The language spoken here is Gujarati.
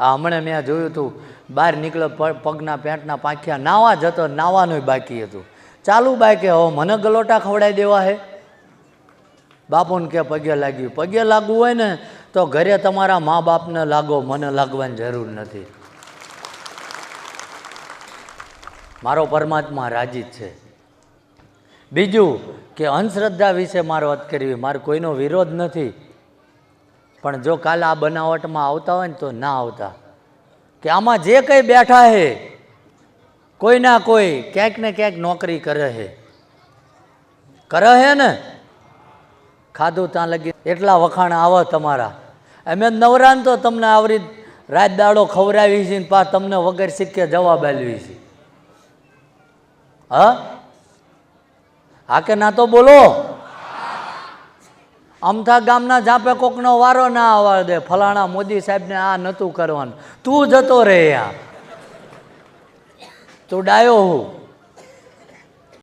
આ હમણાં મેં જોયું હતું બહાર નીકળ્યો પગના પેન્ટના પાંખિયા, નાવા જતો, નાવાનું બાકી હતું. ચાલુ બાઈકે હવે મને ગલોટા ખવડાવી દેવા હે? બાપુને કે પગે લાગ્યું. પગે લાગવું હોય ને, તો ઘરે તમારા મા બાપને લાગો, મને લાગવાની જરૂર નથી. મારો પરમાત્મા રાજી છે. બીજું કે અંધશ્રદ્ધા વિશે મારે વાત કરવી, મારે કોઈનો વિરોધ નથી. પણ જો કાલે આ બનાવટમાં આવતા હોય ને તો ના આવતા. કે આમાં જે કંઈ બેઠા હે, કોઈ ના કોઈ ક્યાંક ને ક્યાંક નોકરી કરે છે કરે હે ને? ખાધું ત્યાં લગી એટલા વખાણ આવે તમારા. અમે નવરાન તો તમને આવરી રાત દાડો ખવડાવી છે ને પા તમને વગર સિક્કે જવાબ આલવી છે. હા? હા કે ના તો બોલો? અમથા ગામના જાપે કોકનો વારો ના આવવા દે. ફલાણા મોદી સાહેબને આ નહોતું કરવાનું. તું જતો રહે આ. તું ડાયો હું.